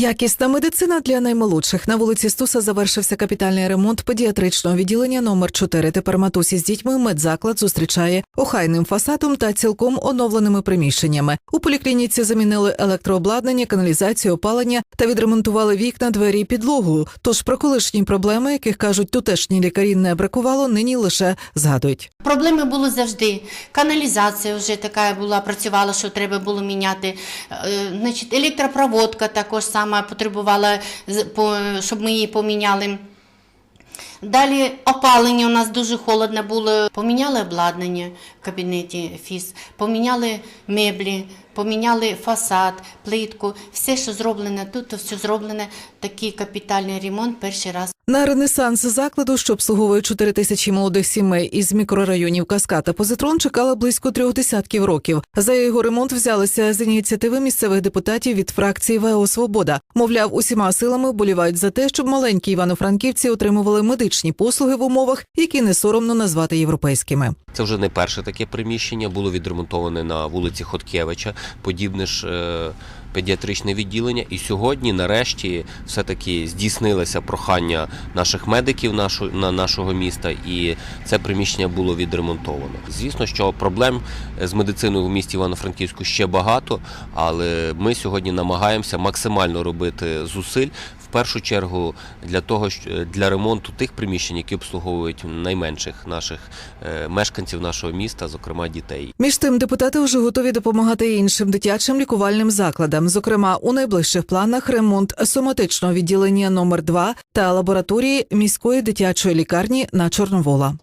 Якісна медицина для наймолодших. На вулиці Стуса завершився капітальний ремонт педіатричного відділення номер 4 Тепер матусі з дітьми медзаклад зустрічає охайним фасадом та цілком оновленими приміщеннями. У поліклініці замінили електрообладнання, каналізацію, опалення та відремонтували вікна, двері і підлогу. Тож про колишні проблеми, яких кажуть тутешні лікарі, не бракувало, нині лише згадують. Проблеми були завжди. Каналізація вже така була, працювала, що треба було міняти. Е, Значить, електропроводка також сама потребувала, щоб ми її поміняли. Далі опалення у нас дуже холодно було. Поміняли обладнання в кабінеті ФІС, поміняли меблі, поміняли фасад, плитку. Все, що зроблено тут, то все зроблене. Такий капітальний ремонт перший раз. На ренесанс закладу, що обслуговує 4 тисячі молодих сімей із мікрорайонів Каскад та Позитрон, чекала близько трьох десятків років. За його ремонт взялися з ініціативи місцевих депутатів від фракції ВО Свобода. Мовляв, усіма силами вболівають за те, щоб маленькі івано-франківці отримували медичні послуги в умовах, які не соромно назвати європейськими. Це вже не перше таке приміщення, було відремонтоване на вулиці Хоткевича, подібне ж е, педіатричне відділення. І сьогодні, нарешті, все-таки здійснилося прохання наших медиків нашу, на нашого міста, і це приміщення було відремонтовано. Звісно, що проблем з медициною в місті Івано-Франківську ще багато, але ми сьогодні намагаємося максимально робити зусиль. В першу чергу для того, для ремонту тих приміщень, які обслуговують найменших наших е, мешканців нашого міста, зокрема дітей. Між тим, депутати вже готові допомагати іншим дитячим лікувальним закладам. Зокрема, у найближчих планах ремонт соматичного відділення номер 2 та лабораторії міської дитячої лікарні на Чорновола.